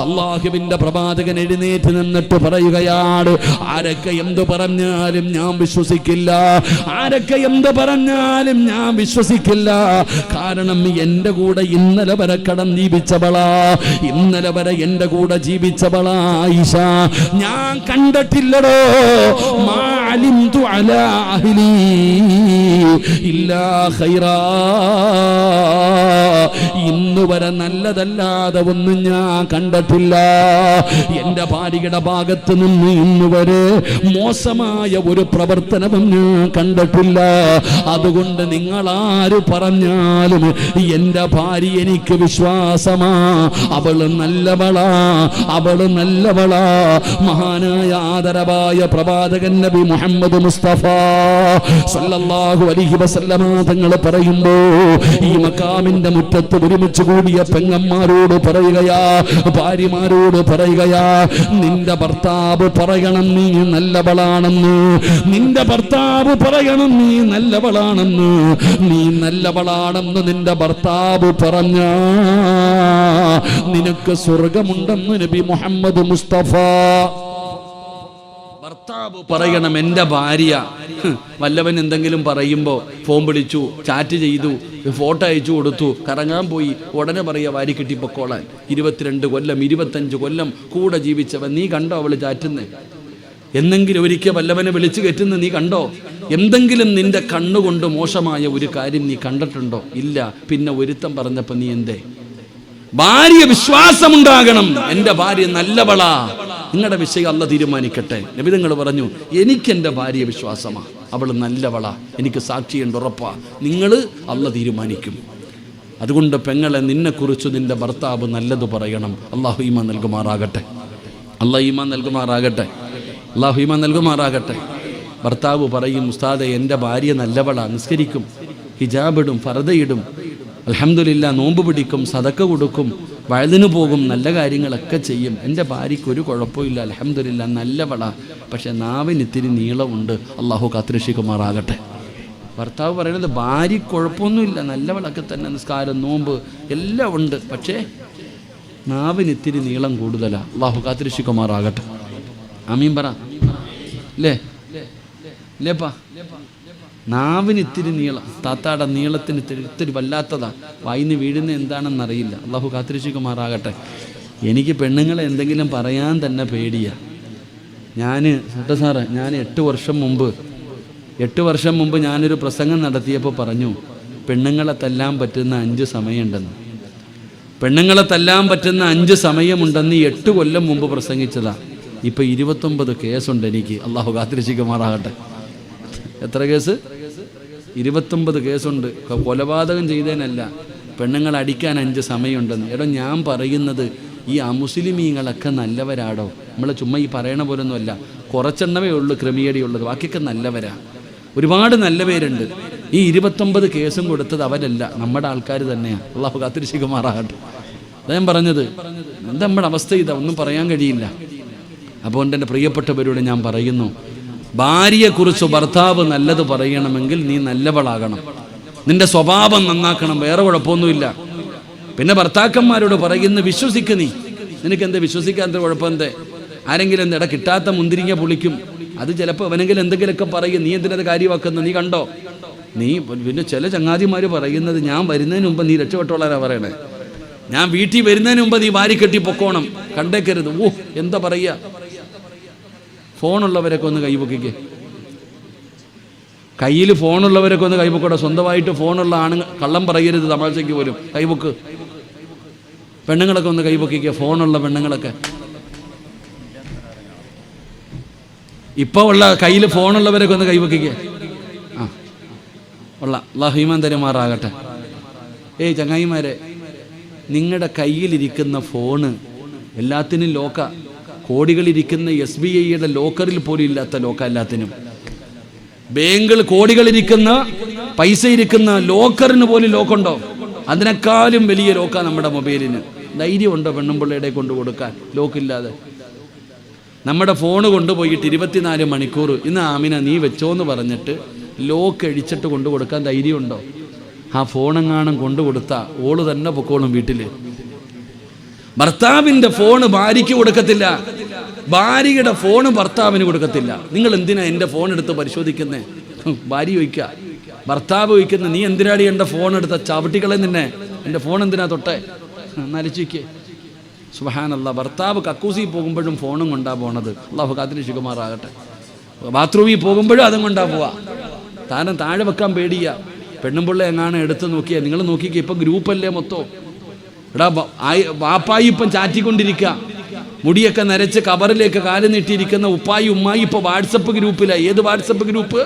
അള്ളാഹുവിന്റെ പ്രവാചകൻ എഴുന്നേറ്റ് നിന്നിട്ട് പറയുകയാണ് ആരൊക്കെ എന്ത് പറഞ്ഞാലും ഞാൻ വിശ്വസിക്കില്ല ആരൊക്കെ എന്ത് പറഞ്ഞാലും ഞാൻ വിശ്വസിക്കില്ല. കാരണം എന്റെ കൂടെ ഇന്നലെ വരെ കടം ജീവിച്ചവളാ ഇന്നലെ വരെ എന്റെ കൂടെ ജീവിച്ചവളാ ഈശ. ഞാൻ കണ്ടിട്ടില്ലടോ. ഇന്നുവരെ നല്ലതല്ലാതെ ഒന്നും ഞാൻ കണ്ടിട്ടില്ല. എന്റെ ഭാര്യയുടെ ഭാഗത്ത് നിന്ന് ഇന്ന് വരെ മോശമായ ഒരു പ്രവർത്തനവും ഞാൻ കണ്ടിട്ടില്ല. അതുകൊണ്ട് നിങ്ങൾ ആര് പറഞ്ഞാലും എന്റെ ഭാര്യ എനിക്ക് വിശ്വാസമാ. അവൾ നല്ലവളാ അവൾ നല്ലവളാ. മഹാനായ ആദരവായ പ്രവാചകൻ നബി മുഹമ്മദ് മുസ്തഫ സല്ലല്ലാഹു അലൈഹി വസല്ലമ തങ്ങൾ പറയുമ്പോ ഈ മക്കാമിന്റെ മുറ്റത്ത് ഒരുമിച്ച് കൂടിയ പെങ്ങന്മാരോട് പറയുകയാ ഭാര്യമാരോട് പറയുകയാ നിന്റെ ഭർത്താവ് പറയണം നീ നല്ലവളാണെന്ന്. നിന്റെ ഭർത്താവ് പറയണം നീ നല്ലവളാണെന്ന്. നീ നല്ലവളാണെന്ന് നിന്റെ ഭർത്താവ് പറഞ്ഞ നിനക്ക് സ്വർഗമുണ്ടെന്ന് നബി മുഹമ്മദ് മുസ്തഫ ഭർത്താവ് പറയണം എന്റെ ഭാര്യ. വല്ലവൻ എന്തെങ്കിലും പറയുമ്പോൾ ഫോൺ വിളിച്ചു ചാറ്റ് ചെയ്തു ഫോട്ടോ അയച്ചു കൊടുത്തു കറങ്ങാൻ പോയി. ഉടനെ പറയുക വാരി കിട്ടി പൊക്കോളാൻ ഇരുപത്തിരണ്ട് കൊല്ലം ഇരുപത്തഞ്ച് കൊല്ലം കൂടെ ജീവിച്ചവൻ നീ കണ്ടോ അവൾ ചാറ്റുന്നേ? എന്നെങ്കിലും ഒരിക്കൽ വല്ലവനെ വിളിച്ചു കയറ്റുന്ന നീ കണ്ടോ? എന്തെങ്കിലും നിന്റെ കണ്ണുകൊണ്ട് മോശമായ ഒരു കാര്യം നീ കണ്ടിട്ടുണ്ടോ? ഇല്ല. പിന്നെ ഒരുത്തം പറഞ്ഞപ്പോൾ നീ എന്തേ? ഭാര്യ വിശ്വാസമുണ്ടാകണം. എന്റെ ഭാര്യ നല്ലവളാ. നിങ്ങളുടെ വിഷയം അല്ല തീരുമാനിക്കട്ടെ. നബിതങ്ങൾ പറഞ്ഞു എനിക്കെന്റെ ഭാര്യ വിശ്വാസമാണ് അവൾ നല്ലവള. എനിക്ക് സാക്ഷിയുണ്ട് ഉറപ്പാ. നിങ്ങൾ അല്ല തീരുമാനിക്കും. അതുകൊണ്ട് പെങ്ങളെ നിന്നെക്കുറിച്ച് നിന്റെ ഭർത്താവ് നല്ലത് പറയണം. അള്ളാഹു ഈമ നൽകുമാറാകട്ടെ. അള്ളാഹു ഈമാൻ നൽകുമാറാകട്ടെ. അള്ളാഹു ഈമാൻ നൽകുമാറാകട്ടെ. ഭർത്താവ് പറയും ഉസ്താദെ എന്റെ ഭാര്യ നല്ലവളാ. നിസ്കരിക്കും. ഹിജാബിടും ഫറദയിടും. അലഹമില്ല നോമ്പ് പിടിക്കും സതക്ക കൊടുക്കും. വഴുതിനു പോകും നല്ല കാര്യങ്ങളൊക്കെ ചെയ്യും. എന്റെ ഭാര്യയ്ക്ക് ഒരു കുഴപ്പമില്ല അലഹമില്ല നല്ലവളാ. പക്ഷെ നാവിന് ഇത്തിരി നീളമുണ്ട് അള്ളാഹു കാത്തിരക്ഷിക്കുമാറാകട്ടെ. ഭർത്താവ് പറയുന്നത് ഭാര്യ കുഴപ്പമൊന്നുമില്ല നല്ലവളൊക്കെ തന്നെ നിസ്കാരം നോമ്പ് എല്ലാം ഉണ്ട്. പക്ഷേ നാവിന് ഇത്തിരി നീളം കൂടുതലാണ് അള്ളാഹു കാത്തിരക്ഷിക്കുമാറാകട്ടെ. അമീൻ പറ. അല്ലേ ഇല്ലേപ്പാ നാവിന് ഇത്തിരി നീളം. താത്താടെ നീളത്തിന് ഇത്തിരി ഇത്തിരി വല്ലാത്തതാ. വായിന്ന് വീഴുന്ന എന്താണെന്നറിയില്ല. അള്ളാഹു കാത്തിരക്ഷിക്കുമാറാകട്ടെ. എനിക്ക് പെണ്ണുങ്ങളെ എന്തെങ്കിലും പറയാൻ തന്നെ പേടിയാ. ഞാൻ ചേട്ടാ സാറ് ഞാൻ എട്ട് വർഷം മുമ്പ് എട്ട് വർഷം മുമ്പ് ഞാനൊരു പ്രസംഗം നടത്തിയപ്പോൾ പറഞ്ഞു പെണ്ണുങ്ങളെ തല്ലാൻ പറ്റുന്ന അഞ്ച് സമയമുണ്ടെന്ന്. പെണ്ണുങ്ങളെ തല്ലാൻ പറ്റുന്ന അഞ്ച് സമയമുണ്ടെന്ന് എട്ട് കൊല്ലം മുമ്പ് പ്രസംഗിച്ചതാ. ഇപ്പം ഇരുപത്തൊമ്പത് കേസുണ്ട് എനിക്ക്. അള്ളാഹു കാത്തിരക്ഷിക്കുമാറാകട്ടെ. എത്ര കേസ്? ഇരുപത്തൊമ്പത് കേസുണ്ട്. കൊലപാതകം ചെയ്തതിനല്ല പെണ്ണുങ്ങൾ അടിക്കാൻ അഞ്ച് സമയമുണ്ടെന്ന്. എടോ ഞാൻ പറയുന്നത് ഈ അമുസ്ലിമീങ്ങളൊക്കെ നല്ലവരാടോ? നമ്മൾ ചുമ്മാ ഈ പറയണ പോലൊന്നുമല്ല. കുറച്ചെണ്ണമേ ഉള്ളൂ ക്രമീയടിയുള്ളത് ബാക്കിയൊക്കെ നല്ലവരാ. ഒരുപാട് നല്ല പേരുണ്ട്. ഈ ഇരുപത്തൊമ്പത് കേസും കൊടുത്തത് അവരല്ല. നമ്മുടെ ആൾക്കാർ തന്നെയാണ് അള്ളാഹു കാത്തിരിശികുമാറാകട്ടെ അതാ ഞാൻ പറഞ്ഞത്. എന്താ നമ്മുടെ അവസ്ഥ ഇതാ? ഒന്നും പറയാൻ കഴിയില്ല. അപ്പോൾ എന്റെ പ്രിയപ്പെട്ടവരോട് ഞാൻ പറയുന്നു. ഭാര്യയെക്കുറിച്ച് ഭർത്താവ് നല്ലത് പറയണമെങ്കിൽ നീ നല്ലവളാകണം. നിന്റെ സ്വഭാവം നന്നാക്കണം വേറെ കുഴപ്പമൊന്നുമില്ല. പിന്നെ ഭർത്താക്കന്മാരോട് പറയുന്നു വിശ്വസിക്ക് നീ. നിനക്ക് എന്താ വിശ്വസിക്കാത്ത കുഴപ്പം എന്തേ? ആരെങ്കിലും എന്താ കിട്ടാത്ത മുന്തിരിങ്ങ പുളിക്കും. അത് ചിലപ്പോൾ അവനെങ്കിലും എന്തെങ്കിലുമൊക്കെ പറയും നീ എന്തിനത് കാര്യമാക്കുന്നു? നീ കണ്ടോ? നീ പിന്നെ ചില ചങ്ങാതിമാർ പറയുന്നത് ഞാൻ വരുന്നതിന് മുമ്പ് നീ രക്ഷപ്പെട്ടോളാരാ പറയണേ? ഞാൻ വീട്ടിൽ വരുന്നതിന് മുമ്പ് നീ വാരി കെട്ടി പൊക്കോണം. കണ്ടേക്കരുത്. ഓ എന്താ പറയുക? ഫോണുള്ളവരൊക്കെ ഒന്ന് കൈപൊക്കിക്ക്. കയ്യിൽ ഫോണുള്ളവരൊക്കെ ഒന്ന് കൈപൊക്കോട്ടെ സ്വന്തമായിട്ട് ഫോണുള്ള ആണ് കള്ളം പറയരുത് തമാശയ്ക്ക് പോലും. കൈപൊക്ക്. പെണ്ണുങ്ങളൊക്കെ ഒന്ന് കൈപൊക്കിക്കുക ഫോണുള്ള പെണ്ണുങ്ങളൊക്കെ. ഇപ്പൊ ഉള്ള കയ്യിൽ ഫോണുള്ളവരൊക്കെ ഒന്ന് കൈപൊക്കിക്കുക ആ. ഉള്ള അള്ളാഹുമാൻ തരുമാറാകട്ടെ ഏയ് ചങ്ങായിമാരെ നിങ്ങളുടെ കയ്യിലിരിക്കുന്ന ഫോണ് എല്ലാത്തിനും ലോക്ക. കോടികളിരിക്കുന്ന എസ് ബി ഐയുടെ ലോക്കറിൽ പോലും ഇല്ലാത്ത ലോക്ക എല്ലാത്തിനും. ബാങ്കിൽ കോടികളിരിക്കുന്ന പൈസ ഇരിക്കുന്ന ലോക്കറിന് പോലും ലോക്കുണ്ടോ? അതിനേക്കാളും വലിയ ലോക്ക നമ്മുടെ മൊബൈലിന്. ധൈര്യമുണ്ടോ പെണ്ണുമ്പിള്ളയുടെ കൊണ്ട് കൊടുക്കാൻ? ലോക്കില്ലാതെ. നമ്മുടെ ഫോൺ കൊണ്ടുപോയിട്ട് ഇരുപത്തിനാല് മണിക്കൂർ ഇന്ന് ആമിന നീ വെച്ചോന്ന് പറഞ്ഞിട്ട് ലോക്ക് അഴിച്ചിട്ട് കൊണ്ടു കൊടുക്കാൻ ധൈര്യമുണ്ടോ? ആ ഫോണെങ്ങാനും കൊണ്ടു കൊടുത്താ ഓൾ തന്നെ പൊക്കോളും വീട്ടിൽ. ഭർത്താവിന്റെ ഫോണ് ഭാര്യയ്ക്ക് കൊടുക്കത്തില്ല. ഭാര്യയുടെ ഫോണ് ഭർത്താവിന് കൊടുക്കത്തില്ല. നിങ്ങൾ എന്തിനാ എന്റെ ഫോൺ എടുത്ത് പരിശോധിക്കുന്നേ? ഭാര്യ ചോദിക്കുക ഭർത്താവ് ചോദിക്കുന്ന നീ എന്തിനാടി എന്റെ ഫോൺ എടുത്ത ചവിട്ടികളെ നിന്നെ? എന്റെ ഫോൺ എന്തിനാ തൊട്ടേ? നലിച്ചിക്ക് സുഹാനല്ല ഭർത്താവ് കക്കൂസി പോകുമ്പോഴും ഫോണും കൊണ്ടാ പോണത്. അള്ളാഹു കാത്തിന് ശുകുമാറാകട്ടെ ബാത്റൂമിൽ പോകുമ്പോഴും അതും കൊണ്ടാ പോവാ. താനം താഴെ വെക്കാൻ പേടിയ. പെണ്ണുമ്പിള്ള എങ്ങാണ് എടുത്ത് നോക്കിയാൽ നിങ്ങൾ നോക്കിക്കുക ഇപ്പം ഗ്രൂപ്പല്ലേ മൊത്തം. എടാ വാപ്പായി ഇപ്പം ചാറ്റിക്കൊണ്ടിരിക്കുക മുടിയൊക്കെ നരച്ച് കവറിലേക്ക് കാൽ നീട്ടിയിരിക്കുന്ന ഉപ്പായി ഉമ്മായി ഇപ്പോൾ വാട്സപ്പ് ഗ്രൂപ്പിലാണ് ഏത് വാട്സപ്പ് ഗ്രൂപ്പ്?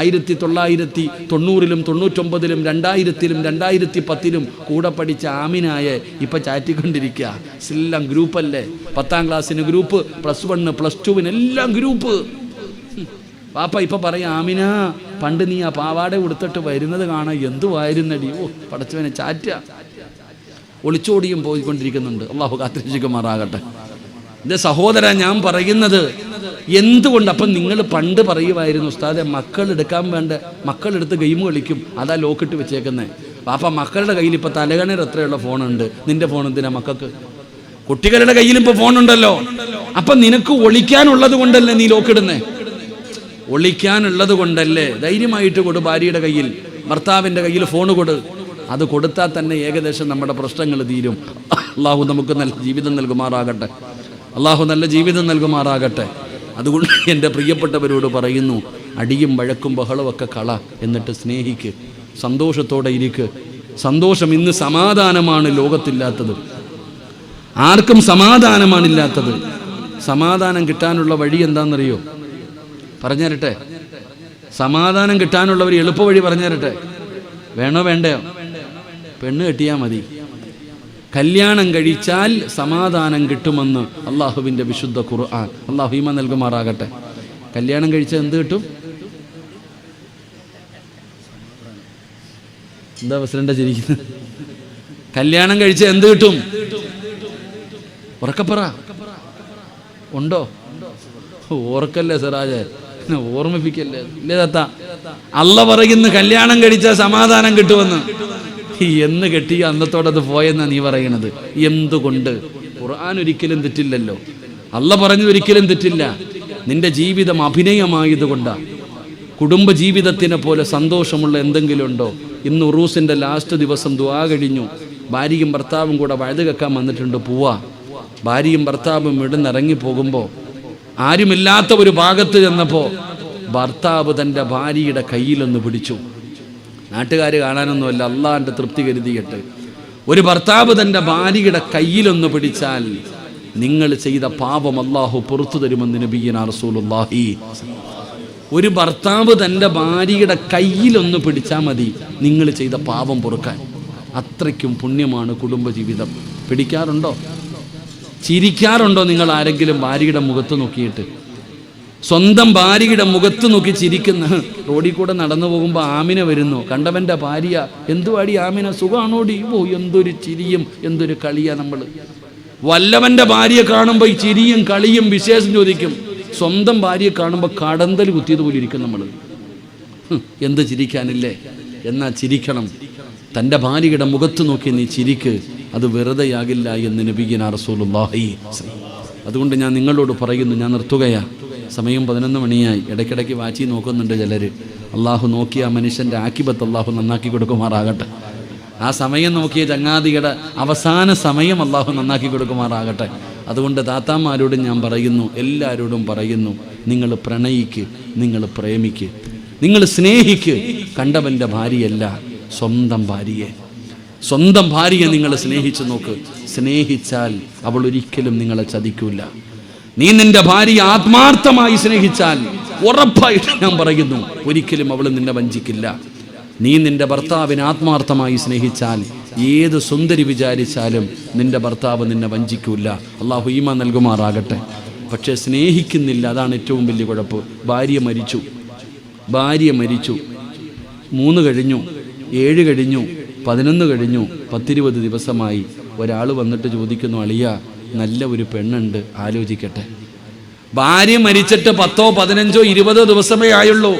ആയിരത്തി തൊള്ളായിരത്തി തൊണ്ണൂറിലും തൊണ്ണൂറ്റൊമ്പതിലും രണ്ടായിരത്തിലും രണ്ടായിരത്തി പത്തിലും കൂടെ പഠിച്ച ആമിനായ ഇപ്പൊ ചാറ്റിക്കൊണ്ടിരിക്കുക എല്ലാം ഗ്രൂപ്പല്ലേ? പത്താം ക്ലാസ്സിന് ഗ്രൂപ്പ് പ്ലസ് വണ്ണ് പ്ലസ് ടുവിന് എല്ലാം ഗ്രൂപ്പ്. പാപ്പ ഇപ്പൊ പറയാം ആമിന പണ്ട് നീ ആ പാവാട ഉടുത്തിട്ട് വരുന്നത് കാണാൻ എന്തുവായിരുന്നടി? ഓ പടച്ചവനെ ചാറ്റ. ഒളിച്ചോടിയും പോയിക്കൊണ്ടിരിക്കുന്നുണ്ട്. അള്ളാഹു കാത്തിരിക്കുമാറാകട്ടെ എന്റെ സഹോദര ഞാൻ പറയുന്നത് എന്തുകൊണ്ട്? അപ്പം നിങ്ങൾ പണ്ട് പറയുമായിരുന്നു ഉസ്താദെ മക്കൾ എടുക്കാൻ വേണ്ട മക്കളെടുത്ത് ഗെയിം കളിക്കും അതാ ലോക്കിട്ട് വെച്ചേക്കുന്നത് പാപ്പ മക്കളുടെ കയ്യിൽ ഇപ്പം തലകണർ എത്രയുള്ള ഫോണുണ്ട്? നിന്റെ ഫോൺ എന്തിനാ മക്കൾക്ക്? കുട്ടികളുടെ കയ്യിൽ ഇപ്പോൾ ഫോണുണ്ടല്ലോ. അപ്പം നിനക്ക് ഒളിക്കാനുള്ളത് കൊണ്ടല്ലേ നീ ലോക്കിടുന്നേ ഒളിക്കാനുള്ളത് കൊണ്ടല്ലേ? ധൈര്യമായിട്ട് കൊടു ഭാര്യയുടെ കയ്യിൽ. ഭർത്താവിന്റെ കയ്യിൽ ഫോൺ കൊടു. അത് കൊടുത്താൽ തന്നെ ഏകദേശം നമ്മുടെ പ്രശ്നങ്ങൾ തീരും. അള്ളാഹു നമുക്ക് നല്ല ജീവിതം നൽകുമാറാകട്ടെ. അള്ളാഹു നല്ല ജീവിതം നൽകുമാറാകട്ടെ. അതുകൊണ്ട് എന്റെ പ്രിയപ്പെട്ടവരോട് പറയുന്നു അടിയും വഴക്കും ബഹളമൊക്കെ കള എന്നിട്ട് സ്നേഹിക്ക്. സന്തോഷത്തോടെ ഇരിക്ക്. സന്തോഷം ഇന്ന് സമാധാനമാണ് ലോകത്തില്ലാത്തത്. ആർക്കും സമാധാനമാണില്ലാത്തത് സമാധാനം കിട്ടാനുള്ള വഴി എന്താണെന്നറിയോ? പറഞ്ഞു തരട്ടെ സമാധാനം കിട്ടാനുള്ള ഒരു എളുപ്പ വഴി പറഞ്ഞു തരട്ടെ വേണോ വേണ്ടയോ? പെണ്ണ് കെട്ടിയാൽ മതി. കല്യാണം കഴിച്ചാൽ സമാധാനം കിട്ടുമെന്ന് അള്ളാഹുവിന്റെ വിശുദ്ധ ഖുർആൻ. അള്ളാഹു ഈമ നൽകുമാറാകട്ടെ. കല്യാണം കഴിച്ചാൽ എന്ത് കിട്ടും? എന്താ പ്രസിഡന്റ് ചിരിക്കുന്നത് കല്യാണം കഴിച്ച എന്ത് കിട്ടും? ഉറക്കപ്പറ. ഉണ്ടോ? ഓർക്കല്ലേ സിറാജ്? ഓർമ്മിപ്പിക്കല്ലേ? ഇല്ലേ തത്ത? അല്ല പറയുന്നു കല്യാണം കഴിച്ചാൽ സമാധാനം കിട്ടുമെന്ന്. എന്ന് കെട്ടി അന്നത്തോടെ അത് പോയെന്നാ നീ പറയണത് എന്തുകൊണ്ട്? ഖുർആൻ ഒരിക്കലും തെറ്റില്ലല്ലോ. അല്ല പറഞ്ഞത് ഒരിക്കലും തെറ്റില്ല. നിന്റെ ജീവിതം അഭിനയമായതുകൊണ്ടാണ് കുടുംബ ജീവിതത്തിനെ പോലെ സന്തോഷമുള്ള എന്തെങ്കിലും ഉണ്ടോ? ഇന്ന് ഉറൂസിന്റെ ലാസ്റ്റ് ദിവസം ദുവാ കഴിഞ്ഞു. ഭാര്യയും ഭർത്താവും കൂടെ വഴുത് വന്നിട്ടുണ്ട് പോവാ. ഭാര്യയും ഭർത്താവും ഇടുന്നിറങ്ങി പോകുമ്പോൾ ആരുമില്ലാത്ത ഒരു ഭാഗത്ത് ചെന്നപ്പോൾ ഭർത്താവ് തന്റെ ഭാര്യയുടെ കയ്യിലൊന്ന് പിടിച്ചു. നാട്ടുകാർ കാണാനൊന്നുമല്ല അള്ളാന്റെ തൃപ്തി കരുതിയിട്ട്. ഒരു ഭർത്താവ് തന്റെ ഭാര്യയുടെ കയ്യിലൊന്ന് പിടിച്ചാൽ നിങ്ങൾ ചെയ്ത പാപം അള്ളാഹു പുറത്തു തരുമെന്ന് നബീന റസൂലുള്ളാഹി. ഒരു ഭർത്താവ് തന്റെ ഭാര്യയുടെ കയ്യിലൊന്ന് പിടിച്ചാൽ മതി നിങ്ങൾ ചെയ്ത പാപം പൊറുക്കാൻ. അത്രയ്ക്കും പുണ്യമാണ് കുടുംബജീവിതം. പിടിക്കാറുണ്ടോ? ചിരിക്കാറുണ്ടോ നിങ്ങൾ ആരെങ്കിലും ഭാര്യയുടെ മുഖത്ത് നോക്കിയിട്ട്? സ്വന്തം ഭാര്യയുടെ മുഖത്ത് നോക്കി ചിരിക്കുന്ന റോഡിൽ കൂടെ നടന്നു പോകുമ്പോൾ ആമിന വരുന്നു. കണ്ടവന്റെ ഭാര്യ എന്തുവാടി ആമിന? സുഖാണോടി? ഓ എന്തൊരു ചിരിയും എന്തൊരു കളിയാ നമ്മൾ വല്ലവന്റെ ഭാര്യയെ കാണുമ്പോൾ ഈ ചിരിയും കളിയും വിശേഷം ചോദിക്കും. സ്വന്തം ഭാര്യയെ കാണുമ്പോൾ കടന്തൽ കുത്തിയതുപോലെ ഇരിക്കും നമ്മൾ എന്ത് ചിരിക്കാനില്ലേ? എന്നാ ചിരിക്കണം. തന്റെ ഭാര്യയുടെ മുഖത്ത് നോക്കി നീ ചിരിക്ക്. അത് വെറുതെയാകില്ല എന്ന് നബീന റസൂലുള്ളാഹി അതുകൊണ്ട് ഞാൻ നിങ്ങളോട് പറയുന്നു ഞാൻ നിർത്തുകയാ. സമയം പതിനൊന്ന് മണിയായി. ഇടയ്ക്കിടയ്ക്ക് വാച്ചി നോക്കുന്നുണ്ട് ചിലർ അള്ളാഹു നോക്കിയ മനുഷ്യന്റെ ആക്കിബത്ത് അള്ളാഹു നന്നാക്കി കൊടുക്കുമാറാകട്ടെ. ആ സമയം നോക്കിയ ചങ്ങാതിയുടെ അവസാന സമയം അള്ളാഹു നന്നാക്കി കൊടുക്കുമാറാകട്ടെ. അതുകൊണ്ട് താത്താമാരോട് ഞാൻ പറയുന്നു എല്ലാവരോടും പറയുന്നു നിങ്ങൾ പ്രണയിക്ക് നിങ്ങൾ പ്രേമിക്ക് നിങ്ങൾ സ്നേഹിക്ക്. കണ്ടവന്റെ ഭാര്യയല്ല സ്വന്തം ഭാര്യയെ. സ്വന്തം ഭാര്യയെ നിങ്ങൾ സ്നേഹിച്ച് നോക്ക്. സ്നേഹിച്ചാൽ അവൾ ഒരിക്കലും നിങ്ങളെ ചതിക്കൂല. നീ നിന്റെ ഭാര്യയെ ആത്മാർത്ഥമായി സ്നേഹിച്ചാൽ ഉറപ്പായിട്ട് ഞാൻ പറയുന്നു ഒരിക്കലും അവൾ നിന്നെ വഞ്ചിക്കില്ല. നീ നിന്റെ ഭർത്താവിനെ ആത്മാർത്ഥമായി സ്നേഹിച്ചാൽ ഏത് സുന്ദരി വിചാരിച്ചാലും നിന്റെ ഭർത്താവ് നിന്നെ വഞ്ചിക്കൂല. അള്ളാഹു ഈമ നൽകുമാറാകട്ടെ. പക്ഷേ സ്നേഹിക്കുന്നില്ല അതാണ് ഏറ്റവും വലിയ കുഴപ്പ്. ഭാര്യ മരിച്ചു. ഭാര്യ മരിച്ചു. മൂന്ന് കഴിഞ്ഞു ഏഴ് കഴിഞ്ഞു പതിനൊന്ന് കഴിഞ്ഞു പത്തിരുപത് ദിവസമായി. ഒരാൾ വന്നിട്ട് ചോദിക്കുന്നു അളിയ നല്ല ഒരു പെണ്ണുണ്ട് ആലോചിക്കട്ടെ. ഭാര്യ മരിച്ചിട്ട് പത്തോ പതിനഞ്ചോ ഇരുപതോ ദിവസമേ ആയുള്ളൂ.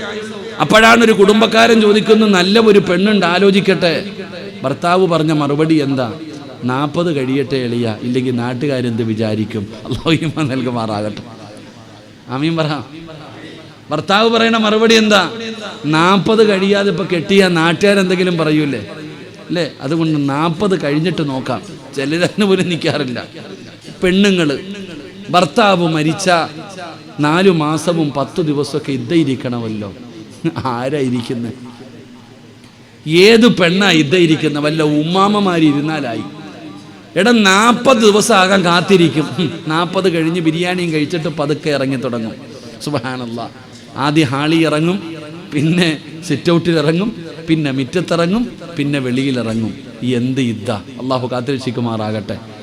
അപ്പോഴാണ് ഒരു കുടുംബക്കാരൻ ചോദിക്കുന്നു നല്ല ഒരു പെണ്ണുണ്ട് ആലോചിക്കട്ടെ. ഭർത്താവ് പറഞ്ഞ മറുപടി എന്താ? നാൽപ്പത് കഴിയട്ടെ എളിയ. ഇല്ലെങ്കിൽ നാട്ടുകാരെന്ത് വിചാരിക്കും? അള്ളാഹിമ നൽകുമാറാകട്ടെ. ആമീൻ പറ. ഭർത്താവ് പറയണ മറുപടി എന്താ? നാൽപ്പത് കഴിയാതെ ഇപ്പൊ കെട്ടിയ നാട്ടുകാരെന്തെങ്കിലും പറയൂലേ? അല്ലേ? അതുകൊണ്ട് നാൽപ്പത് കഴിഞ്ഞിട്ട് നോക്കാം. ചിലരതിന് പോലും നിൽക്കാറില്ല പെണ്ണുങ്ങൾ ഭർത്താവ് മരിച്ച നാലു മാസവും പത്തു ദിവസമൊക്കെ ഇദ്ധയിരിക്കണമല്ലോ ആരായിരിക്കുന്നത് ഏത് പെണ്ണാ ഇദ്ധയിരിക്കുന്ന വല്ല ഉമ്മാമ്മമാരിരുന്നാലായി എടാ നാൽപ്പത് ദിവസം ആകാൻ കാത്തിരിക്കും. നാൽപ്പത് കഴിഞ്ഞ് ബിരിയാണിയും കഴിച്ചിട്ട് പതുക്കെ ഇറങ്ങി തുടങ്ങും. സുബഹാനല്ല. ആദ്യം ഹാളി ഇറങ്ങും പിന്നെ സിറ്റ് ഔട്ടിൽ ഇറങ്ങും പിന്നെ മിറ്റത്തിറങ്ങും പിന്നെ വെളിയിലിറങ്ങും എന്ത് ഇദ്ദ? അള്ളാഹു കാത്തിരക്ഷിക്കുമാറാകട്ടെ.